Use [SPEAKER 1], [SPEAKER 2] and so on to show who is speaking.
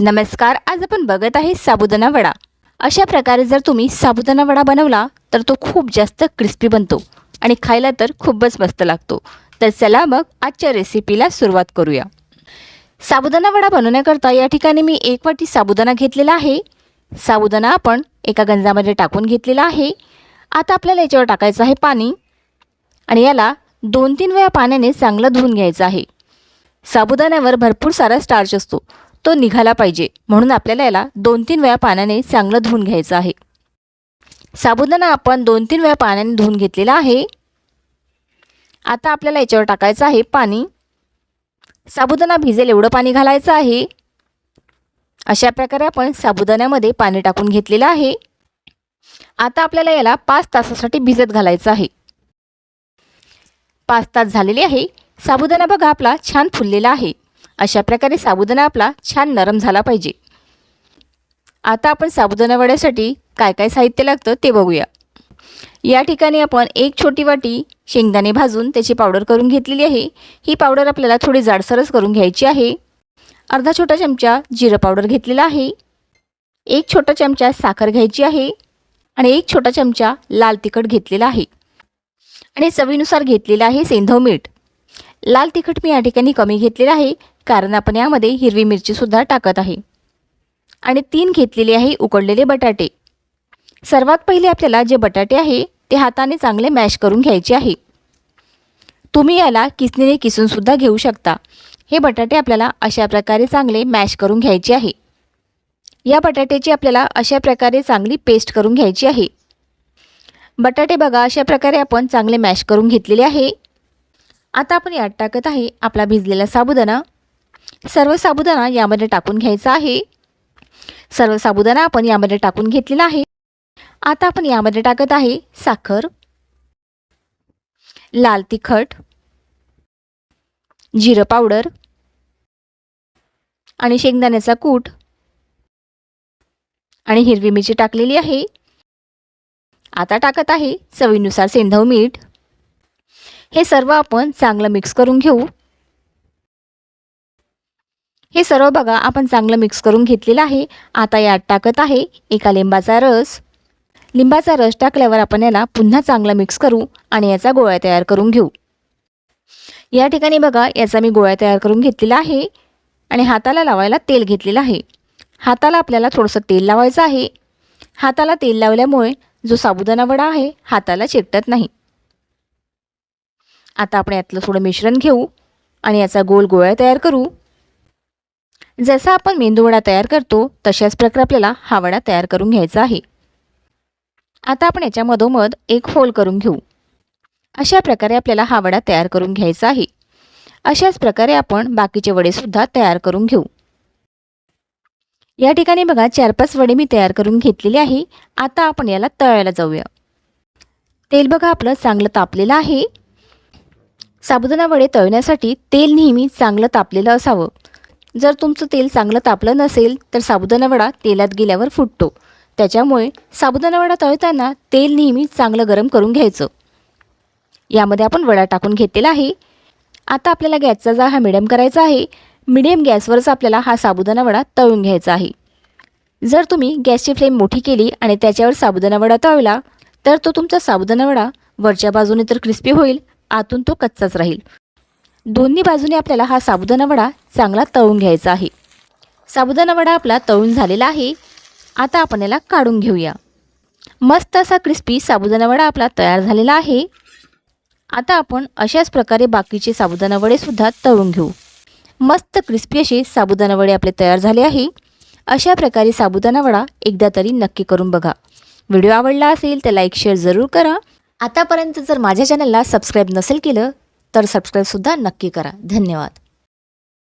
[SPEAKER 1] नमस्कार आज आपण बघत आहे साबुदाणा वडा. अशा प्रकारे जर तुम्ही साबुदाणा वडा बनवला तर तो खूप जास्त क्रिस्पी बनतो आणि खायला तर खूपच मस्त लागतो. तर चला मग आजच्या रेसिपीला सुरुवात करूया. साबुदाणा वडा बनवण्याकरता या ठिकाणी मी एक वाटी साबुदाणा घेतलेला आहे. साबुदाणा आपण एका गंजामध्ये टाकून घेतलेला आहे. आता आपल्याला याच्यावर टाकायचं आहे पाणी आणि याला दोन तीन वेळा पाण्याने चांगलं धुवून घ्यायचं आहे. साबुदाण्यावर भरपूर सारा स्टार्च असतो. तो निघाला पाहिजे म्हणून आपल्याला याला दोन तीन वेळा पाण्याने चांगलं धुवून घ्यायचं आहे. साबुदाणा आपण दोन तीन वेळा पाण्याने धुवून घेतलेला आहे. आता आपल्याला याच्यावर टाकायचं आहे पाणी. साबुदाणा भिजेल एवढं पाणी घालायचं आहे. अशा प्रकारे आपण साबुदाण्यामध्ये पाणी टाकून घेतलेलं आहे. आता आपल्याला याला पाच तासासाठी भिजत घालायचं आहे. पाच तास झालेले आहे. साबुदाणा बघा आपला छान फुललेला आहे. अशा प्रकारे साबुदाणा आपला छान नरम झाला पाहिजे. आता आपण साबुदाणा वड्यासाठी काय काय साहित्य लागतं ते बघूया. या ठिकाणी आपण एक छोटी वाटी शेंगदाणे भाजून त्याची पावडर करून घेतलेली आहे. ही पावडर आपल्याला थोडी जाडसरच करून घ्यायची आहे. अर्धा छोटा चमचा जिरं पावडर घेतलेला आहे. एक छोटा चमचा साखर घ्यायची आहे आणि एक छोटा चमचा लाल तिखट घेतलेला आहे. आणि चवीनुसार घेतलेलं आहे सेंधव मीठ. लाल तिखट मी या ठिकाणी कमी घेतलेलं आहे कारण आपण यामध्ये हिरवी मिरचीसुद्धा टाकत आहे. आणि तीन घेतलेले आहे उकडलेले बटाटे. सर्वात पहिले आपल्याला जे बटाटे आहे ते हाताने चांगले मॅश करून घ्यायचे आहे. तुम्ही याला किसणीने किसूनसुद्धा घेऊ शकता. हे बटाटे आपल्याला अशा प्रकारे चांगले मॅश करून घ्यायचे आहे. या बटाट्याची आपल्याला अशा प्रकारे चांगली पेस्ट करून घ्यायची आहे. बटाटे बघा अशा प्रकारे आपण चांगले मॅश करून घेतलेले आहे. आता आपण यात टाकत आहे आपला भिजलेला साबुदाणा. सर्व साबुदाणा यामध्ये टाकून घ्यायचा आहे. सर्व साबुदाणा आपण यामध्ये टाकून घेतलेला आहे. आता आपण यामध्ये टाकत आहे साखर. लाल तिखट. जिरं पावडर. आणि शेंगदाण्याचा कूट. आणि हिरवी मिरची टाकलेली आहे. आता टाकत आहे चवीनुसार सेंधव मीठ. हे सर्व आपण चांगलं मिक्स करून घेऊ. हे सर्व बघा आपण चांगलं मिक्स करून घेतलेलं आहे. आता यात टाकत आहे एका लिंबाचा रस. लिंबाचा रस टाकल्यावर आपण याला पुन्हा चांगला मिक्स करू आणि याचा गोळा तयार करून घेऊ. या ठिकाणी बघा याचा मी गोळा तयार करून घेतलेला आहे आणि हाताला लावायला तेल घेतलेलं आहे. हाताला आपल्याला थोडंसं तेल लावायचं आहे. हाताला तेल लावल्यामुळे जो साबुदाणा वडा आहे हाताला चिकटत नाही. आता आपण यातलं थोडं मिश्रण घेऊ आणि याचा गोल गोळा तयार करू. जसा आपण मेंदूवडा तयार करतो तशाच प्रकारे आपल्याला हा वडा तयार करून घ्यायचा आहे. आता आपण याच्या मधोमध एक होल करून घेऊ. अशा प्रकारे आपल्याला हा वडा तयार करून घ्यायचा आहे. अशाच प्रकारे आपण बाकीचे वडेसुद्धा तयार करून घेऊ. या ठिकाणी बघा चार पाच वडे मी तयार करून घेतलेले आहे. आता आपण याला तळायला जाऊया. तेल बघा आपलं चांगलं तापलेलं आहे. साबुदाणा वडे तळण्यासाठी तेल नेहमी चांगलं तापलेलं असावं. जर तुमचं तेल चांगलं तापलं नसेल तर साबुदाणा वडा तेलात गेल्यावर फुटतो. त्याच्यामुळे साबुदाणा वडा तळताना तेल नेहमी चांगलं गरम करून घ्यायचं. यामध्ये आपण वडा टाकून घेतलेला आहे. आता आपल्याला गॅसचा जा हा मिडियम करायचा आहे. मिडियम गॅसवरच आपल्याला हा साबुदाणा वडा तळून घ्यायचा आहे. जर तुम्ही गॅसची फ्लेम मोठी केली आणि त्याच्यावर साबुदाणा वडा तळला तर तो तुमचा साबुदाणा वडा वरच्या बाजूने तर क्रिस्पी होईल आतून तो कच्चाच राहील. दोन्ही बाजूने आपल्याला हा साबुदाणा वडा चांगला तळून घ्यायचा आहे. साबुदाणा वडा आपला तळून झालेला आहे. आता आपण याला काढून घेऊया. मस्त असा क्रिस्पी साबुदाणा वडा आपला तयार झालेला आहे. आता आपण अशाच प्रकारे बाकीचे साबुदाणा वडेसुद्धा तळून घेऊ. मस्त क्रिस्पी असे साबुदाणा वडे आपले तयार झाले आहे. अशा प्रकारे साबुदाणा वडा एकदा तरी नक्की करून बघा. व्हिडिओ आवडला असेल तर लाईक शेअर जरूर करा. आतापर्यंत जर माझ्या चॅनलला सबस्क्राईब नसेल केलं तर सबस्क्राईबसुद्धा नक्की करा. धन्यवाद.